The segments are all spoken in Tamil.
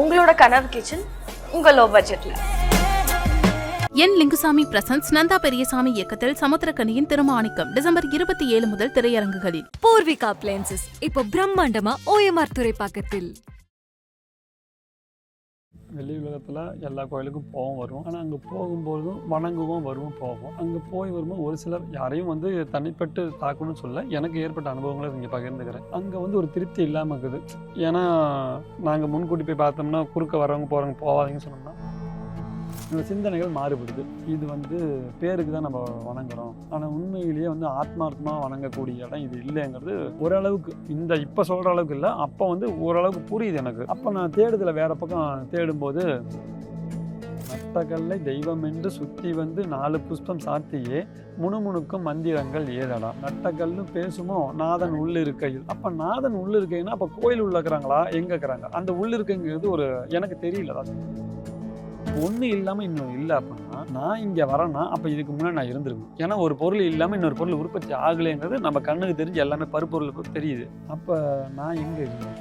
உங்களோட கனவு கிச்சன் உங்க லோ. பட்ஜெட்ல என் லிங்குசாமி பிரசன்ஸ் நந்தா பெரியசாமி இயக்கத்தில் சமுத்திரக்கனியின் திருமாணிக்கம் டிசம்பர் இருபத்தி ஏழு முதல் திரையரங்குகளில். பூர்விகா அப்ளையன்சஸ் இப்போ பிரம்மாண்டமா ஓஎம்ஆர் துறைப்பாக்கத்தில். வெளி உலகத்தில் எல்லா கோயிலுக்கும் போவோம் வருவோம் ஆனால் அங்கே போகும்போதும் வணங்குவோம் வருவோம் போவோம். அங்கே போய் வரும்போது ஒரு சிலர் யாரையும் வந்து தனிப்பட்டு தாக்கணும்னு சொல்ல எனக்கு ஏற்பட்ட அனுபவங்களை இங்கே பகிர்ந்துக்கிறேன். அங்கே வந்து ஒரு திருப்தி இல்லாமல் இருக்குது. ஏன்னா நாங்கள் முன்கூட்டி போய் பார்த்தோம்னா குறுக்க வரவங்க போகிறவங்க போவாதீங்கன்னு சொன்னோம்னா இந்த சிந்தனைகள் மாறுபடுது. இது வந்து பேருக்கு தான் நம்ம வணங்குறோம். ஆனால் உண்மையிலேயே வந்து ஆத்மார்த்தமாக வணங்கக்கூடிய இடம் இது இல்லைங்கிறது ஓரளவுக்கு இந்த இப்போ சொல்கிற அளவுக்கு இல்லை. அப்போ வந்து ஓரளவுக்கு புரியுது எனக்கு. அப்போ நான் தேடுதலை வேற பக்கம் தேடும்போது நட்டகல்லை தெய்வம் என்று சுற்றி வந்து நாலு புஷ்பம் சாத்தியே முணுமுணுக்கும் மந்திரங்கள் ஏதடா? நட்டகல்னு பேசுமோ? நாதன் உள்ள இருக்கையில். அப்போ நாதன் உள்ள இருக்கைன்னா அப்போ கோயில் உள்ள இருக்கிறாங்களா? எங்கே இருக்கிறாங்க? அந்த உள்ள இருக்கைங்கிறது ஒரு எனக்கு தெரியல. ஒன்று இல்லாமல் இன்னும் இல்லை அப்படின்னா நான் இங்கே வரேன்னா அப்போ இதுக்கு முன்னாடி நான் இருந்திருக்கும் ஏன்னா ஒரு பொருள் இல்லாமல் இன்னொரு பொருள் உற்பத்தி ஆகலைங்கிறது நம்ம கண்ணுக்கு தெரிஞ்சு எல்லாமே பருப்பொருளுக்கு தெரியுது. அப்போ நான் எங்கே இருக்கேன்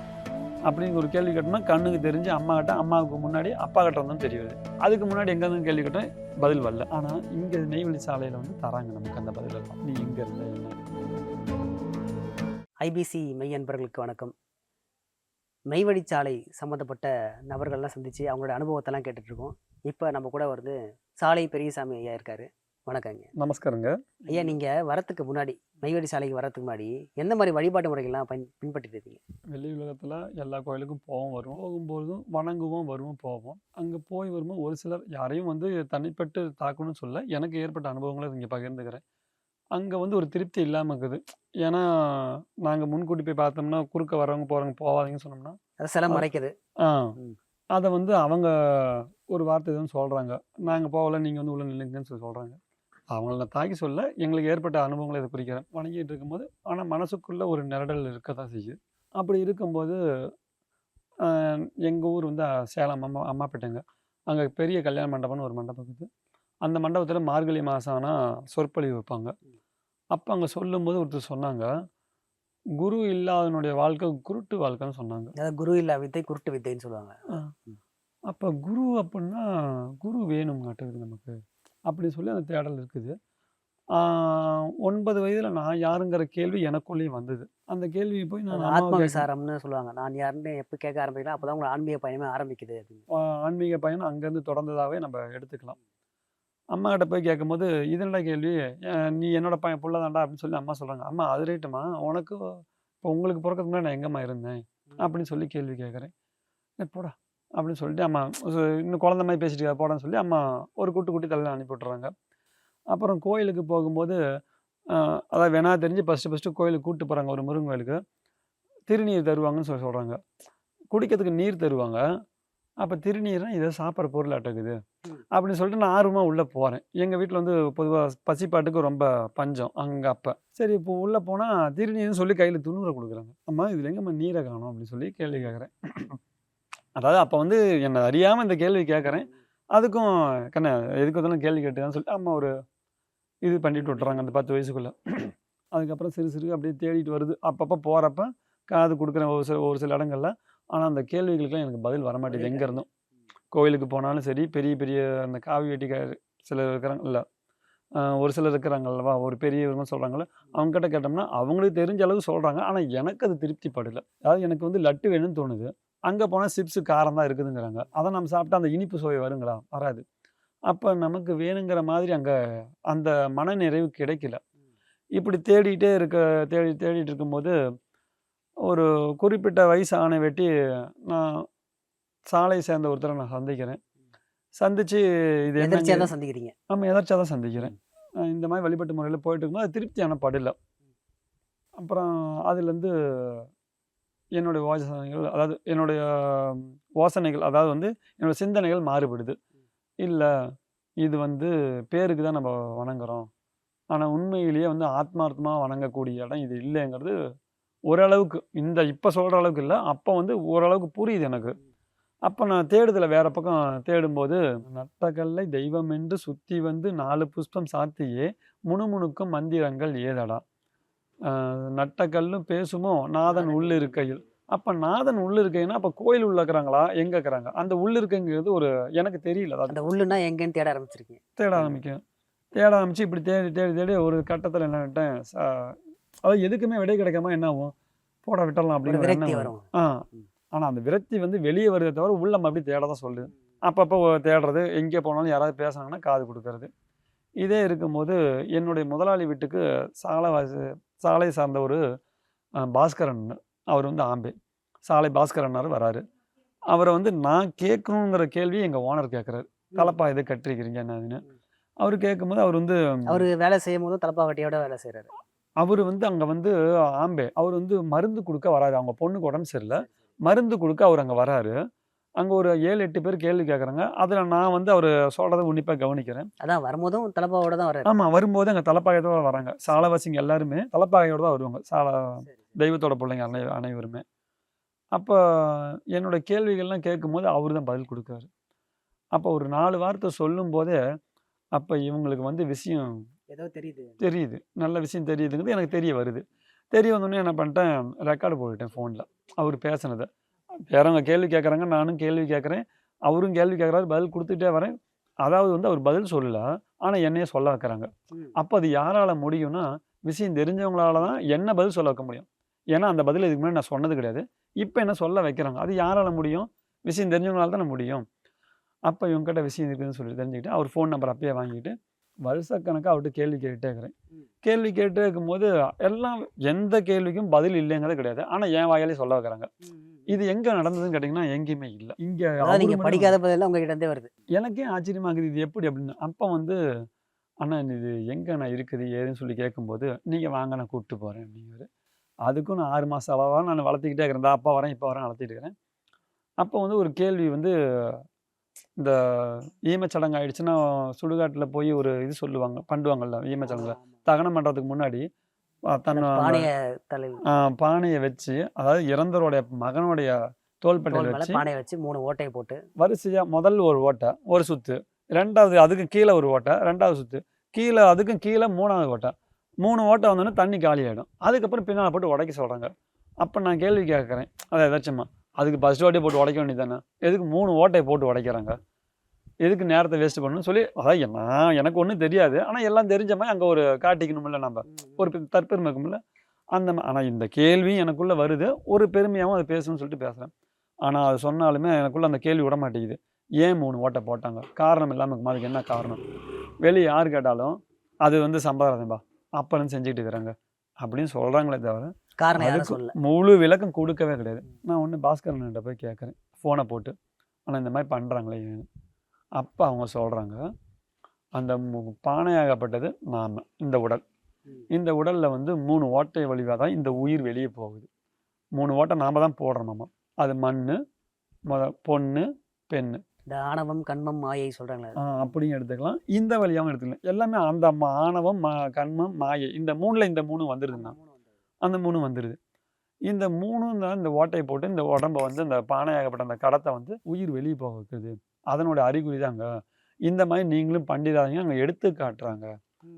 அப்படின்னு ஒரு கேள்வி கேட்டோம்னா கண்ணுக்கு தெரிஞ்சு அம்மா கிட்ட அம்மாவுக்கு முன்னாடி அப்பா கிட்ட தான் தெரியுது. அதுக்கு முன்னாடி எங்கேருந்து கேள்வி கேட்டேன் பதில் வரல. ஆனால் இங்கே நெய்வேலி சாலையில் வந்து தராங்க நமக்கு அந்த பதில் எல்லாம். நீ இங்கே இருந்த என்ன? ஐபிசி மெய் அன்பர்களுக்கு வணக்கம். மெய்வழிச்சாலை சம்மந்தப்பட்ட நபர்கள்லாம் சந்தித்து அவங்களோட அனுபவத்தெல்லாம் கேட்டுட்ருக்கோம். இப்போ நம்ம கூட வந்து சாலை பெரியசாமி ஐயா இருக்காரு. வணக்கங்க. நமஸ்காரங்க. ஐயா நீங்கள் வரத்துக்கு முன்னாடி மெய்வழி சாலைக்கு வரத்துக்கு முன்னாடி எந்த மாதிரி வழிபாட்டு முறைகள்லாம் பயன் பின்பற்றிட்டு இருக்கீங்க வெளி உலகத்துல எல்லா கோயிலுக்கும் போவோம் வருவோம். போகும்போதும் வணங்குவோம் வருவோம் போவோம். அங்க போய் வரும்போது ஒரு சிலர் யாரையும் வந்து தனிப்பட்டு தாக்கணும்னு சொல்ல எனக்கு ஏற்பட்ட அனுபவங்களை இங்கே பகிர்ந்துக்கிறேன். அங்க வந்து ஒரு திருப்தி இல்லாம இருக்குது. ஏன்னா நாங்க முன்கூட்டி போய் பார்த்தோம்னா குறுக்க வரவங்க போறவங்க போவாதீங்கன்னு சொன்னோம்னா அது சில மறைக்குது. ஆ. அதை வந்து அவங்க ஒரு வார்த்தை எதுவும் சொல்கிறாங்க நாங்கள் போகல நீங்கள் வந்து உள்ள நில்லுங்கன்னு சொல்லி சொல்கிறாங்க அவங்கள நான் தாக்கி சொல்ல எங்களுக்கு ஏற்பட்ட அனுபவங்களை இதை குறிக்கிறேன். வணங்கிட்டு இருக்கும்போது ஆனால் மனசுக்குள்ளே ஒரு நிரடல் இருக்க தான் செய்யுது. அப்படி இருக்கும்போது எங்கள் ஊர் வந்து சேலம் அம்மா அம்மாப்பேட்டைங்க அங்கே பெரிய கல்யாண மண்டபம்னு ஒரு மண்டபம் இருக்குது. அந்த மண்டபத்தில் மார்கழி மாதம் ஆனால் சொற்பொழிவு வைப்பாங்க. அப்போ அங்கே சொல்லும்போது ஒருத்தர் சொன்னாங்க குரு இல்லாதவனுடைய வாழ்க்கை குருட்டு வாழ்க்கைன்னு சொன்னாங்க. அதாவது குரு இல்லா வித்தை குருட்டு வித்தைன்னு சொல்லுவாங்க. அப்போ குரு அப்படின்னா குரு வேணுங்காட்டுது நமக்கு அப்படி சொல்லி அந்த தேடல் இருக்குது. ஒன்பது வயதில் நான் யாருங்கிற கேள்வி எனக்குள்ளேயும் வந்தது. அந்த கேள்வி போய் நான் ஆத்ம விசாரம்னு சொல்லுவாங்க. நான் யாருன்னு எப்போ கேட்க ஆரம்பிக்கலாம் அப்போ தான் உங்களை ஆன்மீக பயணமே ஆரம்பிக்குது அப்படின்னு. ஆன்மீக பயணம் அங்கேருந்து தொடர்ந்ததாகவே நம்ம எடுத்துக்கலாம். அம்மா கிட்ட போய் கேட்கும்போது இதனடா கேள்வி? நீ என்னோட பையன் புள்ள அப்படின்னு சொல்லி அம்மா சொல்கிறாங்க அம்மா அது ரைட்டுமா? உனக்கு இப்போ உங்களுக்கு பிறக்கிறதுக்கு முன்னாடி நான் எங்கம்மா இருந்தேன்? அப்படின்னு சொல்லி கேள்வி கேட்குறேன். "ஏய், போடா அப்படின்னு சொல்லிட்டு அம்மா இன்னும் குழந்த மாதிரி பேசிட்டு இருக்க, போடான்னு சொல்லி அம்மா ஒரு குட்டி குட்டி தலையில் அனுப்பி விட்டுறாங்க. அப்புறம் கோயிலுக்கு போகும்போது அதாவது வேணா தெரிஞ்சு ஃபஸ்ட்டு ஃபஸ்ட்டு கோயிலுக்கு கூப்பிட்டு போகிறாங்க ஒரு முருகன் கோயிலுக்கு. திருநீர் தருவாங்கன்னு சொல்லி சொல்கிறாங்க குடிக்கிறதுக்கு நீர் தருவாங்க. அப்போ திருநீர்னா இதை சாப்பிட்ற பொருள் அட்டக்குது அப்படின்னு சொல்லிட்டு நான் ஆர்வமாக உள்ளே போகிறேன் எங்கள் வீட்டில் வந்து பொதுவாக பசிப்பாட்டுக்கு ரொம்ப பஞ்சம் அங்கே அப்போ. சரி இப்போ உள்ளே போனால் திருநீர்னு சொல்லி கையில் துணுரை கொடுக்குறாங்க. அம்மா இதில் எங்கம்மா நீரை காணும்? அப்படின்னு சொல்லி கேள்வி கேட்குறேன். அதாவது அப்போ வந்து என்னை அறியாமல் இந்த கேள்வி கேட்குறேன். அதுக்கும் கண்ணா எதுக்கு வந்தாலும் கேள்வி கேட்டுதான் சொல்லிட்டு அம்மா ஒரு இது பண்ணிட்டு விட்டுறாங்க அந்த பத்து வயசுக்குள்ளே. அதுக்கப்புறம் சிறு சிறு அப்படியே தேடிட்டு வருது. அப்பப்போ போகிறப்ப காது கொடுக்குறேன் ஒரு சில ஒரு சில இடங்கள்ல. ஆனால் அந்த கேள்விகளுக்கெல்லாம் எனக்கு பதில் வர மாட்டேங்குது எங்கே இருந்தும் கோயிலுக்கு போனாலும் சரி பெரிய பெரிய அந்த காவி வெட்டிக்கார் சிலர் இருக்கிறாங்க இல்லை ஒரு சிலர் இருக்கிறாங்கல்லவா ஒரு பெரியவங்க சொல்கிறாங்கல்ல அவங்ககிட்ட கேட்டோம்னா அவங்களுக்கு தெரிஞ்ச அளவு சொல்கிறாங்க ஆனால் எனக்கு அது திருப்தி படல அதாவது எனக்கு வந்து லட்டு வேணும்னு தோணுது. அங்கே போனால் சிப்ஸு காரம் தான் இருக்குதுங்கிறாங்க. அதை நம்ம சாப்பிட்டா அந்த இனிப்பு சுவை வருங்களா? வராது. அப்போ நமக்கு வேணுங்கிற மாதிரி அங்கே அந்த மன நிறைவு கிடைக்கல இப்படி தேடிட்டே இருக்க தேடி தேடிட்டு இருக்கும்போது ஒரு குறிப்பிட்ட வயசு ஆணை வெட்டி நான் சாலை சேர்ந்த ஒருத்தரை நான் சந்திக்கிறேன். சந்திச்சு இது எதிர்ச்சியாக தான் சந்திக்கிறீங்க? நம்ம எதாச்சும் தான் சந்திக்கிறேன். இந்த மாதிரி வழிபாட்டு முறையில் போயிட்டு இருக்கும்போது அது திருப்தியான படல அப்புறம் அதுலேருந்து என்னுடைய யோசனைகள் அதாவது என்னுடைய யோசனைகள் அதாவது வந்து என்னோட சிந்தனைகள் மாறுபடுது. இல்லை இது வந்து பேருக்கு தான் நம்ம வணங்குறோம். ஆனால் உண்மையிலேயே வந்து ஆத்மார்த்தமாக வணங்கக்கூடிய இடம் இது இல்லைங்கிறது ஓரளவுக்கு இந்த இப்போ சொல்கிற அளவுக்கு இல்லை அப்போ வந்து ஓரளவுக்கு புரியுது எனக்கு. அப்போ நான் தேடுதலை வேற பக்கம் தேடும்போது நட்டகல்லை தெய்வம் என்று சுத்தி வந்து நாலு புஷ்பம் சாத்தியே முணுமுணுக்கும் மந்திரங்கள் ஏதடா? நட்டக்கல்லும் பேசுமோ நாதன் உள்ள இருக்கையில் அப்போ நாதன் உள்ள இருக்கேன்னா அப்போ கோயில் உள்ள இருக்கிறாங்களா? எங்கே இருக்கிறாங்க? அந்த உள்ள இருக்கங்கிறது ஒரு எனக்கு தெரியல. அந்த உள்ளுன்னா எங்கேன்னு தேட ஆரம்பிச்சிருக்கீங்க. தேட ஆரம்பிக்கும் தேட ஆரம்பிச்சு இப்படி தேடி தேடி தேடி ஒரு கட்டத்தில் என்ன அதாவது எதுக்குமே விடை கிடைக்காம என்ன ஆகும்? போட விட்டுறலாம் ஒரு அப்படிங்கிற ஆ. ஆனால் அந்த விரக்தி வந்து வெளியே வருதே தவிர உள்ள நம்ம அப்படி தேட தான் சொல்லுது. அப்பப்போ தேடுறது எங்கே போனாலும் யாராவது பேசுனாங்கன்னா காது கொடுக்கறது. இதே இருக்கும்போது என்னுடைய முதலாளி வீட்டுக்கு சாலை வாசி சாலை சார்ந்த ஒரு பாஸ்கரன் அவர் வந்து ஆம்பே. சாலை பாஸ்கரன்னார் வராரு. அவரை வந்து நான் கேட்கணுங்கிற கேள்வி எங்கள் ஓனர் கேட்குறாரு. தலப்பா இது கட்டிருக்கிறீங்க? என்னதுன்னு அவர் கேட்கும்போது அவர் வந்து அவரு வேலை செய்யும் போதும் தலப்பாக்கட்டியோட வேலை செய்யறாரு அவர் வந்து அங்கே வந்து ஆம்பே. அவர் வந்து மருந்து கொடுக்க வராரு. அவங்க பொண்ணுக்கு உடம்பு சரியில்லை. மருந்து கொடுக்க அவர் அங்கே வராரு. அங்கே ஒரு ஏழு எட்டு பேர் கேள்வி கேட்குறாங்க அதில் நான் வந்து அவர் சொல்கிறத உன்னிப்பாக கவனிக்கிறேன். அதான் வரும்போதும் தலப்பாவோட தான் வர்றாரு ஆமாம் வரும்போது அங்கே தலைப்பாகையோட வராங்க. சாலவாசிங்க எல்லாருமே தலைப்பாகையோட தான் வருவாங்க. சால தெய்வத்தோட பிள்ளைங்க அனை அனைவருமே. அப்போ என்னோட கேள்விகள்லாம் கேட்கும்போது அவர் தான் பதில் கொடுக்காரு அப்போ ஒரு நாலு வார்த்தை சொல்லும் போதே அப்போ இவங்களுக்கு வந்து விஷயம் ஏதோ தெரியுது தெரியுது. நல்ல விஷயம் தெரியுதுங்கிறது எனக்கு தெரிய வருது. தெரிய வந்தோடனே என்ன பண்ணிட்டேன் ரெக்கார்டு போட்டுட்டேன் ஃபோனில் அவர் பேசுனதை. வேறவங்க கேள்வி கேட்குறாங்க நானும் கேள்வி கேட்குறேன் அவரும் கேள்வி கேட்குறாரு பதில் கொடுத்துட்டே வரேன். அதாவது வந்து அவர் பதில் சொல்லல ஆனால் என்னையே சொல்ல வைக்கிறாங்க. அப்போ அது யாரால் முடியும்னா விஷயம் தெரிஞ்சவங்களால தான் என்ன பதில் சொல்ல வைக்க முடியும். ஏன்னா அந்த பதில் இதுக்கு முன்னாடி நான் சொன்னது கிடையாது. இப்போ என்ன சொல்ல வைக்கிறாங்க? அது யாரால் முடியும்? விஷயம் தெரிஞ்சவங்களால தானே முடியும். அப்போ இவங்ககிட்ட விஷயம் இருக்குதுன்னு சொல்லி தெரிஞ்சுக்கிட்டு அவர் ஃபோன் நம்பர் அப்பயே வாங்கிட்டு வருஷக்கணக்காக அவர்கிட்ட கேள்வி கேட்டுட்டே இருக்கிறேன். கேள்வி கேட்டே இருக்கும்போது எல்லாம் எந்த கேள்விக்கும் பதில் இல்லைங்கிறது கிடையாது. ஆனால் என் வாயாலே சொல்ல வைக்கிறாங்க. இது எங்கே நடந்ததுன்னு கேட்டிங்கன்னா எங்கேயுமே இல்லை. இங்கே படிக்காத பதிலாம் உங்ககிட்ட இருந்தே வருது. எனக்கே ஆச்சரியமா இருக்குது இது எப்படி அப்படின்னு. அப்போ வந்து அண்ணா இது எங்கே நான் இருக்குது? ஏதுன்னு சொல்லி கேட்கும்போது நீங்கள் வாங்க நான் கூப்பிட்டு போகிறேன் அப்படிங்கிறாரு. அதுக்கும் நான் ஆறு மாதம் அளவாக நான் வளர்த்திக்கிட்டே இருக்கிறேன். "இந்தா அப்பா வரேன் இப்போ வரேன் வளர்த்திட்டு இருக்கிறேன். அப்போ வந்து ஒரு கேள்வி வந்து இந்த ஈமச்சடங்கு ஆயிடுச்சுன்னா சுடுகாட்டில் போய் ஒரு இது சொல்லுவாங்க பண்ணுவாங்கல்ல ஈமச்சடங்குல தகனம் பண்ணுறதுக்கு முன்னாடி தன் பானைய வச்சு அதாவது இறந்தவருடைய மகனுடைய தோள்பட்டையில் தோல் மேல வச்சு பானையை வச்சு மூணு ஓட்டையை போட்டு. வரிசையாக முதல் ஒரு ஓட்டை ஒரு சுத்து ரெண்டாவது அதுக்கு கீழே ஒரு ஓட்டை ரெண்டாவது சுத்து கீழே அதுக்கும் கீழே மூணாவது ஓட்டை. மூணு ஓட்டை வந்தோடனே தண்ணி காலி ஆகிடும் அதுக்கப்புறம் பின்னால் போட்டு உடைக்க சொல்கிறாங்க அப்போ நான் கேள்வி கேட்குறேன் அதை ஏதாச்சும்மா அதுக்கு ஃபஸ்ட் ஓட்டையை போட்டு உடைக்க வேண்டியது தானே எதுக்கு மூணு ஓட்டையை போட்டு உடைக்கிறாங்க? எதுக்கு நேரத்தை வேஸ்ட் பண்ணணும்னு சொல்லி அதான் நான் எனக்கு ஒன்றும் தெரியாது. ஆனால் எல்லாம் தெரிஞ்ச மாதிரி அங்கே ஒரு காட்டிக்கணும்ல நம்ம. ஒரு தற்பெருமை இருக்கும்ல. அந்த ஆனால் இந்த கேள்வி எனக்குள்ளே வருது. ஒரு பெருமையாகவும் அதை பேசணும்னு சொல்லிட்டு பேசுகிறேன் ஆனால் அது சொன்னாலுமே எனக்குள்ளே அந்த கேள்வி விட மாட்டேங்குது. ஏன் மூணு ஓட்டை போட்டாங்க? காரணம் இல்லாமல் இருக்குமா? அதுக்கு என்ன காரணம்? வெளியே யார் கேட்டாலும் அது வந்து சம்பிரதாயம்பா அப்பன்னு செஞ்சுக்கிட்டு இருக்கிறாங்க. அப்படின்னு சொல்கிறாங்களே தவிர காரணம் யாரும் சொல்லல. முழு விளக்கம் கொடுக்கவே கிடையாது. நான் ஒன்று பாஸ்கரன்கிட்ட போய் கேட்குறேன் ஃபோனை போட்டு ஆனால் இந்த மாதிரி பண்ணுறாங்களே அப்போ அவங்க சொல்கிறாங்க அந்த பானையாகப்பட்டது நாம இந்த உடல். இந்த உடலில் வந்து மூணு ஓட்டை வழியாக தான் இந்த உயிர் வெளியே போகுது. மூணு ஓட்டை நாம தான் போடுறோமாமா அது மண் முத பொண்ணு பெண்ணு. இந்த ஆணவம் கண்மம் மாயை. ஆ, அப்படியும் எடுத்துக்கலாம். இந்த வழியாகவும் எடுத்துக்கலாம். எல்லாமே அந்த ஆணவம் மா கண்மம் மாயை. இந்த மூணில் இந்த மூணு வந்துடுதுண்ணா அந்த மூணு வந்துடுது இந்த மூணும் தான் இந்த ஓட்டையை போட்டு இந்த உடம்ப வந்து இந்த பானையாகப்பட்ட அந்த கடத்தை வந்து உயிர் வெளியே போக வைக்குது அதனோட அறிகுறி தாங்க இந்த மாதிரி நீங்களும் பண்ணிடாதீங்க அங்கே எடுத்து காட்டுறாங்க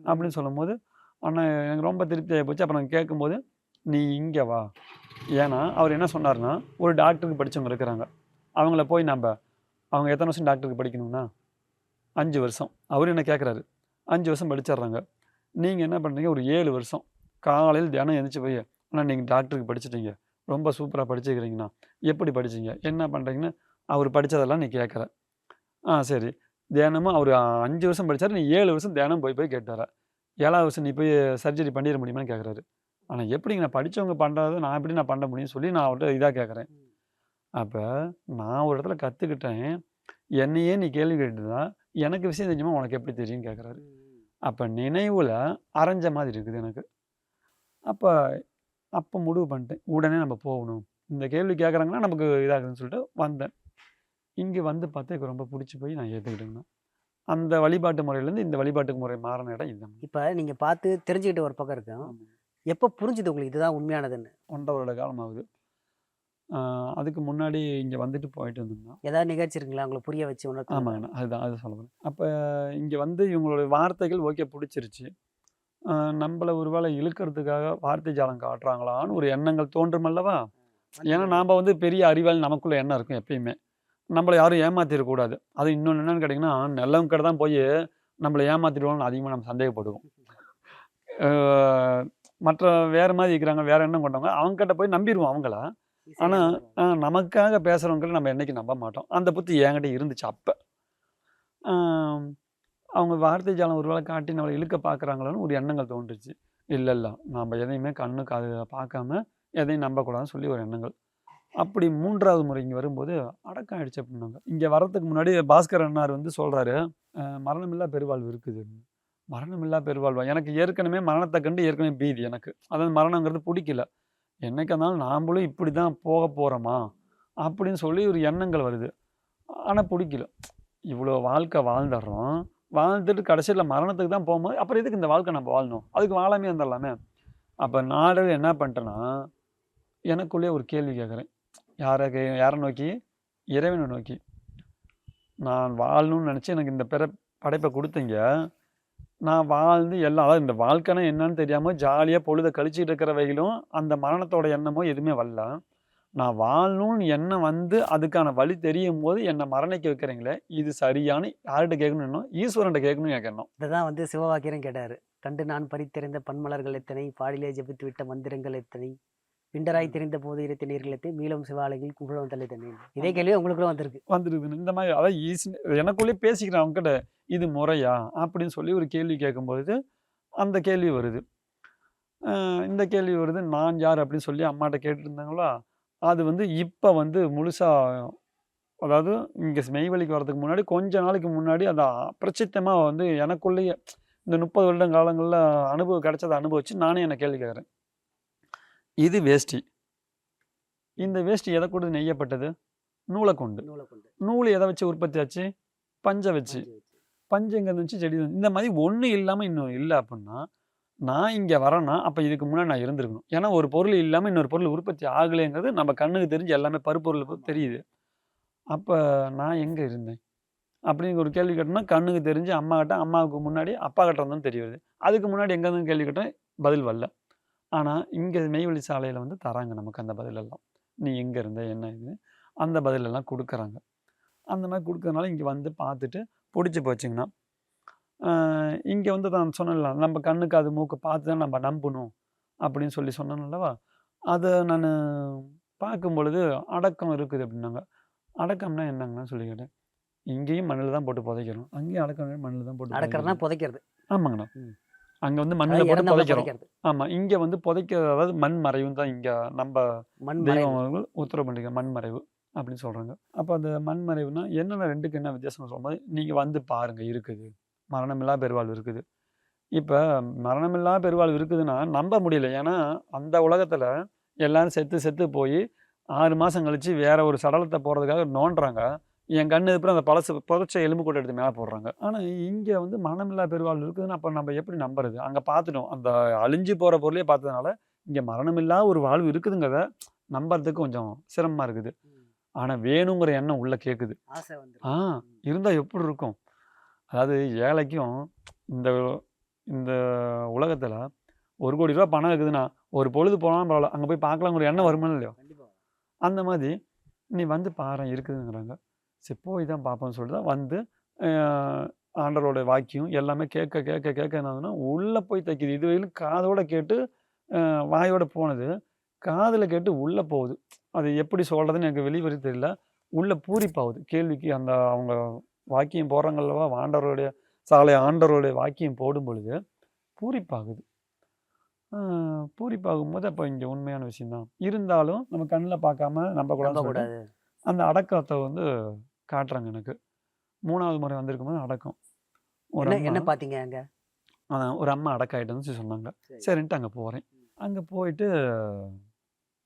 அப்படின்னு சொல்லும்போது ஆனால் எனக்கு ரொம்ப திருப்தி ஆகி போச்சு. அப்புறம் கேட்கும்போது நீ இங்கே வா. ஏன்னா அவர் என்ன சொன்னார்னா ஒரு டாக்டருக்கு படித்தவங்க இருக்கிறாங்க. அவங்கள போய் நம்ம அவங்க எத்தனை வருஷம் டாக்டருக்கு படிக்கணும்னா? அஞ்சு வருஷம். அவர் என்ன கேட்குறாரு அஞ்சு வருஷம் படிச்சிடுறாங்க. நீங்கள் என்ன பண்ணுறீங்க ஒரு ஏழு வருஷம். காலையில் தினம் எழுந்திரிச்சு போய் ஆனால் நீங்கள் டாக்டருக்கு படிச்சிட்டீங்க. ரொம்ப சூப்பராக படிச்சுக்கிறீங்கண்ணா. எப்படி படிச்சீங்க? என்ன பண்ணுறீங்கன்னு அவர் படித்ததெல்லாம் நீ கேட்குற. ஆ சரி. தினமும் அவர் அஞ்சு வருஷம் படிச்சாரு நீ ஏழு வருஷம் தினம் போய் போய் கேட்டார. ஏழாவது வருஷம் நீ போய் சர்ஜரி பண்ணிட முடியுமான்னு கேட்குறாரு. ஆனால் எப்படிங்க நான் படித்தவங்க பண்ணுறது நான் எப்படி நான் பண்ண முடியும்னு சொல்லி நான் அவர்கிட்ட இதாக கேட்குறேன். அப்போ நான் ஒரு இடத்துல கற்றுக்கிட்டேன் என்னையே நீ கேள்வி கேட்டுதா எனக்கு விஷயம் தெரிஞ்சுமா உனக்கு எப்படி தெரியும்னு கேட்குறாரு. அப்போ நினைவில் அரைஞ்ச மாதிரி இருக்குது எனக்கு. அப்போ அப்போ முடிவு பண்ணிட்டேன். உடனே நம்ம போகணும். இந்த கேள்வி கேட்குறாங்கன்னா நமக்கு இதாகுதுன்னு சொல்லிட்டு வந்தேன். இங்கே வந்து பார்த்தா எனக்கு ரொம்ப பிடிச்சி போய் நான் ஏற்றுக்கிட்டேங்கண்ணா அந்த வழிபாட்டு முறையிலேருந்து இந்த வழிபாட்டு முறை மாறின இடம் இதுதான். இப்ப நீங்க பார்த்து தெரிஞ்சுக்கிட்ட ஒரு பக்கம் இருக்கும். எப்போ புரிஞ்சுது உங்களுக்கு இதுதான் உண்மையானதுன்னு? ஒன்றரை வருட காலம் ஆகுது. ஆஹ் அதுக்கு முன்னாடி இங்கே வந்துட்டு போயிட்டு இருந்தோம்னா ஏதாவது நிகழ்ச்சி இருக்குங்களா? உங்களை புரிய வச்சு உணர்த்து ஆமாங்கண்ணா அதுதான் அது சொல்ல போகிறேன் அப்போ இங்கே வந்து இவங்களுடைய வார்த்தைகள் ஓகே பிடிச்சிருச்சு. நம்மளை ஒருவேளை இழுக்கிறதுக்காக வார்த்தை ஜாலம் காட்டுறாங்களான்னு ஒரு எண்ணங்கள் தோன்றும் அல்லவா? ஏன்னா நாம் வந்து பெரிய அறிவாளி நமக்குள்ள எண்ணம் இருக்கும் எப்பயுமே. நம்மளை யாரும் ஏமாத்திடக்கூடாது. அது இன்னொன்று என்னன்னு கேட்டிங்கன்னா நல்லவங்க கடை தான் போய் நம்மளை ஏமாத்திடுவோம்னு அதிகமாக நம்ம சந்தேகப்படுவோம். மற்ற வேற மாதிரி இருக்கிறாங்க வேற எண்ணம் கொண்டவங்க அவங்க கிட்ட போய் நம்பிடுவோம் அவங்கள. ஆனா ஆஹ் நமக்காக பேசுறவங்களை நம்ம என்னைக்கு நம்ப மாட்டோம். அந்த புத்தி என்கிட்ட இருந்துச்சு அப்ப. அவங்க வார்த்தை ஜாலம் ஒருவேளை காட்டி நம்மளை இழுக்க பார்க்குறாங்களோன்னு ஒரு எண்ணங்கள் தோன்றுச்சு. இல்லை இல்லை. நாம் எதையுமே கண்ணுக்கு அது பார்க்காம எதையும் நம்பக்கூடாதுன்னு சொல்லி ஒரு எண்ணங்கள். அப்படி மூன்றாவது முறை இங்கே வரும்போது அடக்கம் ஆயிடுச்சு அப்படின்னாங்க. இங்கே வரத்துக்கு முன்னாடி பாஸ்கர் அண்ணார் வந்து சொல்கிறாரு மரணமில்லா பெருவாழ்வு இருக்குது. மரணமில்லா பெருவாழ்வா? எனக்கு ஏற்கனவே மரணத்தை கண்டு ஏற்கனவே பீதி எனக்கு. அதாவது மரணங்கிறது பிடிக்கல. என்னைக்கு இருந்தாலும் நாம்பளும் இப்படி தான் போக போகிறோமா அப்படின்னு சொல்லி ஒரு எண்ணங்கள் வருது. ஆனால் பிடிக்கல. இவ்வளோ வாழ்க்கை வாழ்ந்துடுறோம். வாழ்ந்துட்டு கடைசியில் மரணத்துக்கு தான் போகும்போது அப்புறம் எதுக்கு இந்த வாழ்க்கை நம்ம வாழணும்? அதுக்கு வாழாமே வந்துடலாமே. அப்போ நாடு என்ன பண்ணிட்டேன்னா எனக்குள்ளே ஒரு கேள்வி கேட்குறேன். யாரை கே யாரை நோக்கி? இறைவனை நோக்கி. நான் வாழணும்னு நினச்சி எனக்கு இந்த பிற படைப்பை கொடுத்தீங்க. நான் வாழ்ந்து எல்லாம் அதாவது இந்த வாழ்க்கைனா என்னன்னு தெரியாமல் ஜாலியாக பொழுத கழிச்சிட்டு வகையிலும் அந்த மரணத்தோட எண்ணமோ எதுவுமே வரல. நான் வாழணும்னு எண்ணம் வந்து அதுக்கான வழி தெரியும் போது என்னை மரணிக்க வைக்கிறீங்களே இது சரியானு யார்கிட்ட கேட்கணும்னா ஈஸ்வரன்ட்ட கேட்கணும்னு கேட்கணும் இதுதான் வந்து சிவவாக்கியரும் கேட்டாரு. கண்டு நான் பறித்தெறிந்த பன்மலர்கள் எத்தனை பாடிலே ஜெபித்து விட்ட மந்திரங்கள் எத்தனை பிண்டராய் தெரிந்த போது இருத்த நீர்களத்தை மீளும் சிவாலயங்கள் குழம் தலை தண்ணி இதே கேள்வி உங்களுக்குள்ள வந்திருக்கு. வந்துருக்குன்னு இந்த மாதிரி அதாவது ஈஸி எனக்குள்ளேயே பேசிக்கிறேன் அவங்ககிட்ட இது முறையா? அப்படின்னு சொல்லி ஒரு கேள்வி கேட்கும்பொழுது அந்த கேள்வி வருது. இந்த கேள்வி வருது நான் யார் அப்படின்னு சொல்லி அம்மாட்ட கேட்டுருந்தாங்களா அது வந்து இப்போ வந்து முழுசாக அதாவது இங்கே மெய்வழிக்கு வர்றதுக்கு முன்னாடி கொஞ்ச நாளைக்கு முன்னாடி அதை பிரச்சித்தமாக வந்து எனக்குள்ளேயே இந்த முப்பது வருடம் காலங்களில் அனுபவம் கிடைச்சதை அனுபவிச்சு நானே என்னை கேள்வி கேட்குறேன். இது வேஷ்டி. இந்த வேஷ்டி எதை கொண்டு நெய்யப்பட்டது? நூலை கொண்டு. நூலை எதை வச்சு உற்பத்தி ஆச்சு? பஞ்சை வச்சு. பஞ்சு எங்க இருந்துச்சு செடி. இந்த மாதிரி ஒன்று இல்லாமல் இன்னும் இல்லை அப்படின்னா நான் இங்கே வரேன்னா அப்போ இதுக்கு முன்னாடி நான் இருந்திருக்கணும். ஏன்னா ஒரு பொருள் இல்லாமல் இன்னொரு பொருள் உற்பத்தி ஆகலைங்கிறது நம்ம கண்ணுக்கு தெரிஞ்சு எல்லாமே பருப்பொருள் தெரியுது. அப்போ நான் எங்கே இருந்தேன்? அப்படின்னு ஒரு கேள்வி கேட்டோம்னா கண்ணுக்கு தெரிஞ்சு அம்மா கிட்ட அம்மாவுக்கு முன்னாடி அப்பா கிட்ட இருந்தும் தெரிய வருது. அதுக்கு முன்னாடி எங்கே இருந்து கேள்வி கேட்டேன் பதில் வரல. ஆனால் இங்கே மெய்வழி சாலையில் வந்து தராங்க நமக்கு அந்த பதிலெல்லாம் நீ எங்கே இருந்த? என்ன இது? அந்த பதிலெல்லாம் கொடுக்குறாங்க. அந்த மாதிரி கொடுக்கறதுனால இங்கே வந்து பார்த்துட்டு பிடிச்சி போச்சிங்கன்னா இங்கே வந்து நான் சொன்னேன்ல நம்ம கண்ணுக்கு அது மூக்கு பார்த்து தான் நம்ம நம்பணும் அப்படின்னு சொல்லி சொன்னேன் அல்லவா? அதை நான் பார்க்கும் பொழுது அடக்கம் இருக்குது அப்படின்னாங்க. அடக்கம்னா என்னங்கன்னு சொல்லி கேட்டேன். இங்கேயும் மண்ணில் தான் போட்டு புதைக்கிறோம் அங்கேயும் அடக்கம் மண்ணில் தான் போட்டு அடக்கிறதுனா. புதைக்கிறது. ஆமாங்கண்ணா. அங்கே வந்து மண்ணில் போட்டு புதைக்கிறோம். ஆமாம் இங்கே வந்து புதைக்க அதாவது மண் மறைவும் தான் இங்கே நம்ம மண் மறைவு. தெய்வம் உத்தரவு பண்ணிக்க மண்மறைவு அப்படின்னு சொல்கிறாங்க அப்போ அந்த மண்மறைவுனா என்னென்ன ரெண்டுக்கு என்ன வித்தியாசம் சொல்லும்போது நீங்கள் வந்து பாருங்கள் இருக்குது. மரணமில்லா பெருவாழ்வு இருக்குது. இப்போ மரணமில்லா பெருவாழ்வு இருக்குதுன்னா நம்ப முடியல. ஏன்னா அந்த உலகத்தில் எல்லாரும் செத்து செத்து போய் ஆறு மாதம் கழிச்சு வேற ஒரு சடலத்தை போகிறதுக்காக நோண்டுறாங்க. என் கண்ணு எதிர்ப்பு அந்த பழசு புதைச்ச எலும்பு கூட எடுத்து மேலே போடுறாங்க. ஆனால் இங்கே வந்து மரணமில்லா பெருவாழ்வு இருக்குதுன்னு அப்போ நம்ம எப்படி நம்புறது? அங்கே பார்த்துட்டோம் அந்த அழிஞ்சு போகிற பொருளே பார்த்ததுனால இங்கே மரணமில்லா ஒரு வாழ்வு இருக்குதுங்கிறத நம்புறதுக்கு கொஞ்சம் சிரமமாக இருக்குது. ஆனால் வேணுங்கிற எண்ணம் உள்ளே கேட்குது ஆ இருந்தால் எப்படி இருக்கும்? அதாவது ஏழைக்கும் இந்த இந்த உலகத்தில் ஒரு கோடி ரூபா பணம் இருக்குதுன்னா ஒரு பொழுது போனாலும் பரவாயில்ல. அங்கே போய் பார்க்கலாங்கிற எண்ணம் வருமா இல்லையோ? அந்த மாதிரி நீ வந்து பாரு இருக்குதுங்கிறாங்க. சரி போய் தான் பார்ப்போம்னு சொல்லிட்டு தான் வந்து அஹ், ஆண்டவரோட வாக்கியம் எல்லாமே கேட்க கேட்க கேட்க என்னதுன்னா உள்ளே போய் தைக்குது. இது வரையிலும் காதோட கேட்டு வாயோட போனது காதில் கேட்டு உள்ளே போகுது. அது எப்படி சொல்கிறதுன்னு எனக்கு வெளிவரி தெரியல. உள்ளே பூரிப்பாகுது. கேள்விக்கு அந்த அவங்க வாக்கியம் போடுறாங்கல்லவா ஆண்டவருடைய சாலை ஆண்டவருடைய வாக்கியம் போடும் பொழுது பூரிப்பாகுது. பூரிப்பாகும் போது அப்போ இங்கே உண்மையான விஷயம்தான். இருந்தாலும் நம்ம கண்ணில் பார்க்காம நம்ப நம்ப கூடாது அந்த அடக்கத்தை வந்து காட்டுறாங்க எனக்கு. மூணாவது முறை வந்திருக்கும்போது அடக்கம். ஒரு என்ன பாத்தீங்க அங்க? ஒரு அம்மா சொல்லி சொன்னாங்க. சரி. சரின்ட்டு அங்கே போகிறேன் அங்கே போயிட்டு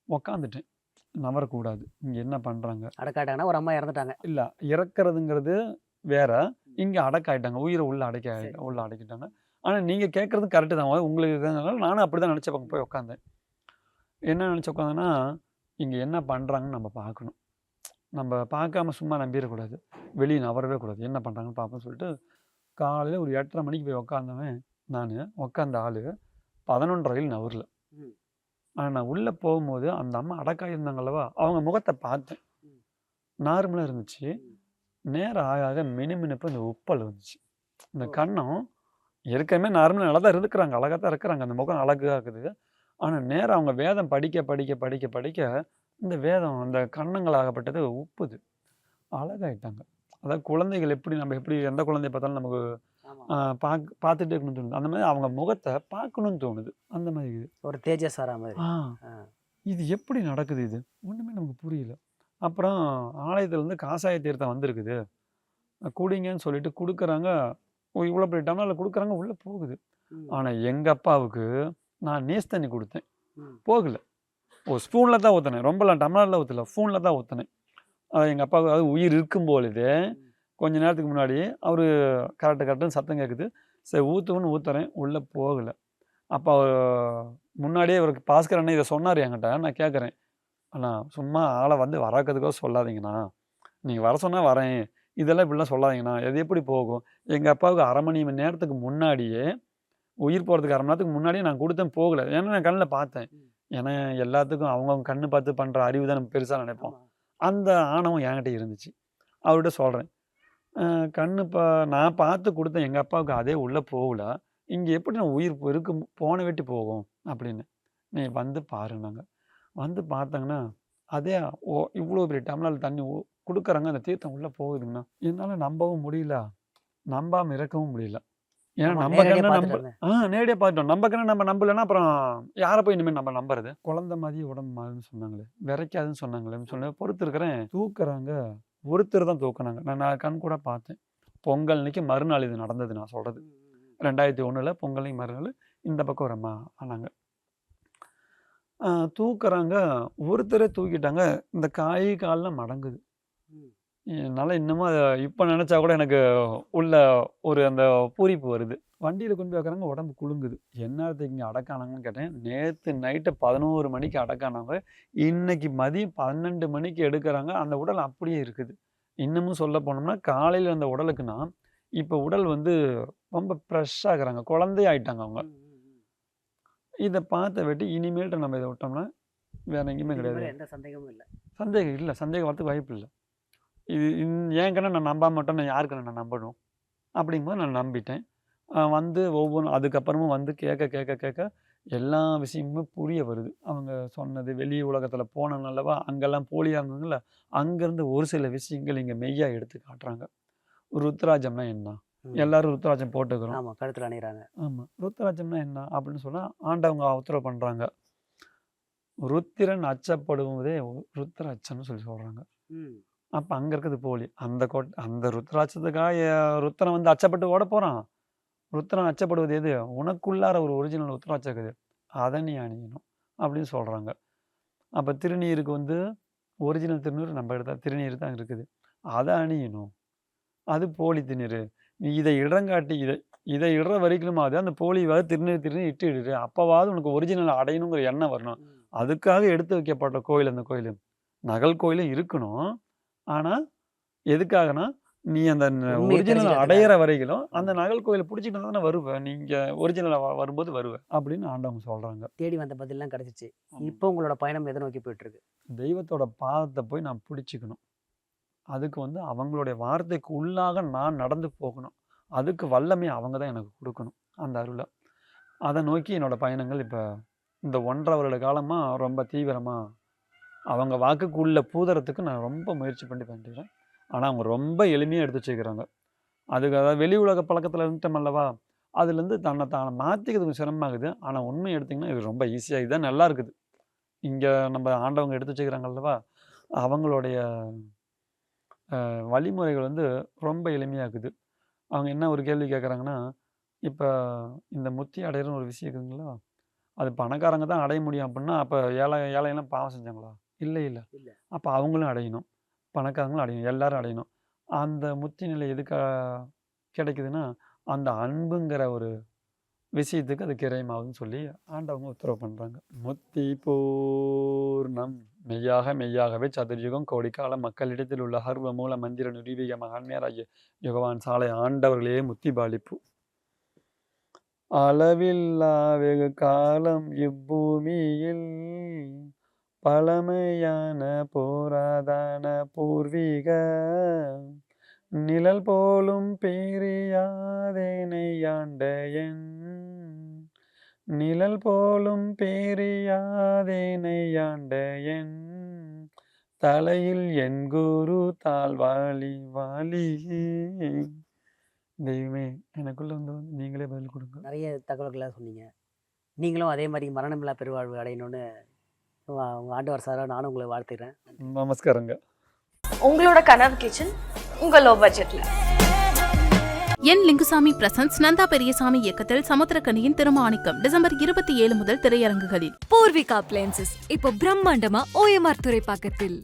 உக்காந்துட்டேன். நவரக்கூடாது. இங்கே என்ன பண்ணுறாங்க அடக்காட்டாங்கன்னா ஒரு அம்மா இறந்துட்டாங்க. இல்லை இறக்குறதுங்கிறது வேற. இங்கே அடக்க ஆயிட்டாங்க. உயிரை உள்ள அடைக்க. உள்ள அடக்கிட்டாங்க. ஆனால் நீங்கள் கேட்குறது கரெக்டு தான். உங்களுக்கு இதனால நானும் அப்படி தான் நினச்ச பக்கம் போய் உட்காந்தேன் என்ன நினச்சி உட்காந்தேன்னா இங்கே என்ன பண்ணுறாங்கன்னு நம்ம பார்க்கணும். நம்ம பார்க்காம சும்மா நம்பிடக்கூடாது வெளியே நவரவே கூடாது. என்ன பண்ணுறாங்கன்னு பார்ப்போம்னு சொல்லிட்டு காலையில் ஒரு எட்டரை மணிக்கு போய் உட்காந்தவன் நான். உட்காந்த ஆள் பதினொன்றரையில் நவரில். ஆனால் நான் உள்ளே போகும்போது அந்த அம்மா அடக்கா இருந்தாங்கல்லவா அவங்க முகத்தை பார்த்தேன். நார்மலாக இருந்துச்சு. நேரம் ஆக ஆக மினுமினுப்பு இந்த உப்பல் வந்துச்சு. இந்த. கண்ணம் ஏற்கனவே நார்மலாக நல்லா தான் இருக்கிறாங்க அழகாக தான் இருக்கிறாங்க அந்த முகம் அழகாக இருக்குது. ஆனால் நேரம் அவங்க வேதம் படிக்க படிக்க படிக்க படிக்க இந்த வேதம் அந்த கண்ணங்களாகப்பட்டது உப்புது. அழகாயிட்டாங்க. அதாவது குழந்தைகள் எப்படி நம்ம எப்படி எந்த குழந்தைய பார்த்தாலும் நமக்கு பாக் பார்த்துட்டே இருக்கணும்னு தோணுது. அந்த மாதிரி அவங்க முகத்தை பார்க்கணும்னு தோணுது. அந்த மாதிரி இது. ஒரு தேஜஸ் வரா மாதிரி. இது எப்படி நடக்குது இது? ஒன்றுமே நமக்கு புரியல. அப்புறம் ஆலயத்துலேருந்து காசாய தீர்த்தம் வந்திருக்குது. குடிங்கன்னு சொல்லிட்டு கொடுக்குறாங்க. இவ்வளோ பெரிய டம்ளரில் கொடுக்குறாங்க உள்ளே போகுது. ஆனால் எங்கள் அப்பாவுக்கு நான் நீஸ் தண்ணி கொடுத்தேன். போகல. ஓ ஸ்பூனில் தான் ஊற்றினேன் ரொம்பலாம் டம்ளரில் ஊற்றல ஸ்பூனில் தான் ஊற்றினேன் எங்கள் அப்பாவுக்கு அது உயிர் இருக்கும் பொழுது கொஞ்ச நேரத்துக்கு முன்னாடி அவர் கரெக்டு கரெக்டுன்னு சத்தம் கேட்குது சரி ஊற்றுன்னு ஊற்றுறேன் உள்ளே போகலை. அப்போ முன்னாடியே இவருக்கு பாஸ்கர் அண்ணன் இதை சொன்னார் என்கிட்ட நான் கேட்குறேன் அண்ணா சும்மா ஆளை வந்து வரக்கிறதுக்கோ சொல்லாதீங்கண்ணா. நீங்கள் வர சொன்னால் வரேன். இதெல்லாம் இப்படிலாம் சொல்லாதீங்கண்ணா. இது எப்படி போகும்? எங்கள் அப்பாவுக்கு அரை மணி மணி நேரத்துக்கு முன்னாடியே உயிர் போகிறதுக்கு அரை மணி நேரத்துக்கு முன்னாடியே நான் கொடுத்தேன் போகல. ஏன்னா நான் கண்ணில் பார்த்தேன். ஏன்னா எல்லாத்துக்கும் அவங்கவுங்க கண்ணு பார்த்து பண்ணுற அறிவு தான் நம்ம பெருசாக நினைப்போம். அந்த ஆணவம் என்கிட்ட இருந்துச்சு. அவர்கிட்ட சொல்கிறேன் கண்ணு பா நான் பார்த்து கொடுத்தேன். எங்கள் அப்பாவுக்கு அதே உள்ளே போகல. இங்கே எப்படி நான் உயிர் இருக்கு போன வெட்டி போகும்? அப்படின்னு. நீ வந்து பாருனாங்க வந்து பார்த்தாங்கன்னா அதே ஓ இவ்வளோ பெரிய டம்ளர் தண்ணி கொடுக்குறாங்க அந்த தீர்த்தம் உள்ளே போகுதுங்கண்ணா என்னால் நம்பவும் முடியல. நம்பாமல் இருக்கவும் முடியல. ஏன்னா நம்ம கண்ணை நம்ப. ஆ நேரடியாக பார்த்துட்டோம். நம்ம கண்ணை நம்ம நம்பலைன்னா அப்புறம் யாரை போய் இனிமேல் நம்ம நம்புறது? குழந்தை மாதிரி உடம்பு மாறுன்னு சொன்னாங்களே. விரைக்காதுன்னு சொன்னாங்களேன்னு சொன்னேன் பொறுத்து இருக்கிறேன் தூக்குறாங்க. ஒருத்தர் தான் தூக்குனாங்க. நான் நான் கண் கூட பார்த்தேன். பொங்கல் அன்னைக்கு மறுநாள் இது நடந்தது நான் சொல்கிறது ரெண்டாயிரத்தி ஒன்றில் பொங்கலையும் மறுநாள் இந்த பக்கம் ஒரு அம்மா ஆனாங்க தூக்குறாங்க. ஒருத்தரே தூக்கிட்டாங்க. இந்த கை காலில் மடங்குது. என்னால் இன்னமும் அதை இப்போ நினச்சா கூட எனக்கு உள்ள ஒரு அந்த பூரிப்பு வருது. வண்டியில் கொண்டு வைக்கிறாங்க. உடம்பு குலுங்குது. என்னத்துக்கு இங்கே அடக்கானாங்கன்னு கேட்டேன். நேற்று நைட்டு பதினோரு மணிக்கு அடக்கானாங்க இன்னைக்கு மதியம் பன்னெண்டு மணிக்கு எடுக்கிறாங்க. அந்த உடல் அப்படியே இருக்குது. இன்னமும் சொல்ல போனோம்னா காலையில் அந்த உடலுக்குன்னா இப்போ உடல் வந்து ரொம்ப ஃப்ரெஷ்ஷாக இருக்கிறாங்க. குழந்தை ஆயிட்டாங்க அவங்க இதை பார்த்த வெட்டி இனிமேல்ட்டு நம்ம இதை விட்டோம்னா வேற எங்கேயுமே கிடையாது. எந்த சந்தேகமும் இல்லை. சந்தேகம் இல்லை. சந்தேகம் வரதுக்கு வாய்ப்பு இல்லை. இது ஏன் கண்ணை நான் நம்பாம மட்டும் நான் யாருக்கு நான் நம்பணும்? அப்படிங்கும்போது நான் நம்பிட்டேன். வந்து ஒவ்வொன்றும் அதுக்கப்புறமும் வந்து கேட்க கேட்க கேட்க எல்லா விஷயமுமே புரிய வருது. அவங்க சொன்னது வெளி உலகத்தில் போனனாலவா அங்கெல்லாம் போலியாக இருந்ததுங்கள அங்கேருந்து ஒரு சில விஷயங்கள் இங்கே மெய்யாக எடுத்து காட்டுறாங்க. ருத்ராஜம்னா என்ன. எல்லாரும் ருத்ராஜம் போட்டுக்கிறோம். ஆமா கழுத்துல அணிகிறாங்க ஆமாம் ருத்ராஜம்னா என்ன அப்படின்னு சொன்னால் ஆண்டவங்க உத்தரவு பண்ணுறாங்க ருத்திரன் அச்சப்படுவதே ருத்ராட்சம்னு சொல்லி சொல்கிறாங்க அப்போ அங்கே இருக்கிறது போலி. அந்த கோட் அந்த ருத்ராட்சத்துக்காக ருத்திரன் வந்து அச்சப்பட்டு ஓட போகிறான் ருத்திரன் அச்சப்படுவது எது? உனக்குள்ளார ஒரு ஒரிஜினல் ருத்ராட்சம் இருக்குது. அதை நீ அணியணும் அப்படின்னு சொல்கிறாங்க அப்போ திருநீருக்கு வந்து ஒரிஜினல் திருநீர் நம்ம எடுத்தா திருநீர் தான் இருக்குது. அதை அணியணும். அது போலி திருநீர். இதை இடங்காட்டி இதை இதை இடுற வரைக்குமாவது அந்த போலியாவது திருநீர் திருநீர் இட்டு இடு அப்போவாவது உனக்கு ஒரிஜினல் அடையணுங்கிற எண்ணம் வரணும். அதுக்காக எடுத்து வைக்கப்பட்ட கோயில் அந்த கோயில். நகல் கோயிலும் இருக்கணும். ஆனால் எதுக்காகனா நீ அந்த ஒரிஜினல். அடையிற வரைக்கும் அந்த நகல் கோயிலை பிடிச்சிட்டு தானே வருவ. நீங்க ஒரிஜினல் வரும்போது வருவ. அப்படின்னு ஆண்டவங்க சொல்றாங்க. தேடி வந்த பதிலாம் கிடைச்சிச்சு. இப்போ உங்களோட பயணம் எதை நோக்கி போயிட்டு இருக்கு தெய்வத்தோட பாதத்தை போய் நான் பிடிச்சிக்கணும். அதுக்கு வந்து அவங்களுடைய வார்த்தைக்கு உள்ளாக நான் நடந்து போகணும். அதுக்கு வல்லமை அவங்க தான் எனக்கு கொடுக்கணும். அந்த அருளை. அதை நோக்கி என்னோட பயணங்கள் இப்போ இந்த ஒன்றரை வருட காலமாக ரொம்ப தீவிரமாக அவங்க வாக்குக்குள்ள பூதறதுக்கு நான் ரொம்ப முயற்சி பண்ணி பண்ணிடுறேன் ஆனால் அவங்க ரொம்ப எளிமையாக எடுத்து வச்சுக்கிறாங்க அதுக்கு அதாவது வெளி உலக பழக்கத்தில் இருந்துட்டோம் அல்லவா? அதுலேருந்து தன்னை தானே மாற்றிக்கிறதுக்கு சிரமமாகுது. ஆனால் உண்மை எடுத்திங்கன்னா இது ரொம்ப ஈஸியாக இதுதான் நல்லா இருக்குது. இங்கே நம்ம ஆண்டவங்க எடுத்து வச்சுக்கிறாங்க அல்லவா? அவங்களுடைய வழிமுறைகள் வந்து ரொம்ப எளிமையாக இருக்குது அவங்க என்ன ஒரு கேள்வி கேட்குறாங்கன்னா இப்போ இந்த முத்தி அடையிற ஒரு விஷயம் இருக்குதுங்களா? அது பணக்காரங்க தான் அடைய முடியும் அப்படின்னா அப்போ ஏழை ஏழையெல்லாம் பாவம் செஞ்சாங்களா? இல்லை இல்லை. இல்ல. அப்போ அவங்களும் அடையணும். பணக்காரங்களும் அடையணும். எல்லாரும் அடையணும். அந்த முத்தி நிலை எதுக்கா கிடைக்குதுன்னா அந்த அன்புங்கிற ஒரு விஷயத்துக்கு அது கிரயமாகுதுன்னு சொல்லி ஆண்டவங்க உத்தரவு பண்ணுறாங்க முத்தி பூர்ணம் மெய்யாக மெய்யாகவே சதுர்யுகம் கோடிக்கால மக்களிடத்தில் உள்ள ஹர்வ மூல மந்திர நிரூபிக மகான்மேராகிய யுகவான் சாலை ஆண்டவர்களே முத்தி பாலிப்பு. அளவில்லா வெகு காலம் இப்பூமியில் பழமையான புராதன பூர்வீக நிழல் போலும் பேரியாதேனை ஆண்ட என் நிழல் போலும் பேரியாதேனை ஆண்ட என் தலையில் என் குரு தாழ் வாலி வாலி தெய்வமே எனக்குள்ள வந்து நீங்களே பதில் கொடுங்க. நிறைய தகவல்கள்லாம் சொன்னீங்க. நீங்களும் அதே மாதிரி மரணமில்லா பெருவாழ்வு அடையணும்னு ஆண்டவர் சாரா நானும் உங்களை வாழ்த்துக்கிறேன் நமஸ்காரங்க. உங்களோட கனவு கிச்சன் உங்க லோ. பட்ஜெட்ல என் லிங்குசாமி பிரசன்ஸ் நந்தா பெரியசாமி இயக்கத்தில் சமுத்திரக்கனியின் திருமாணிக்கம் டிசம்பர் இருபத்தி ஏழு முதல் திரையரங்குகளில். பூர்விகா அப்ளையன்சஸ் இப்போ பிரம்மாண்டமா ஓஎம்ஆர் துறைப்பாக்கத்தில்.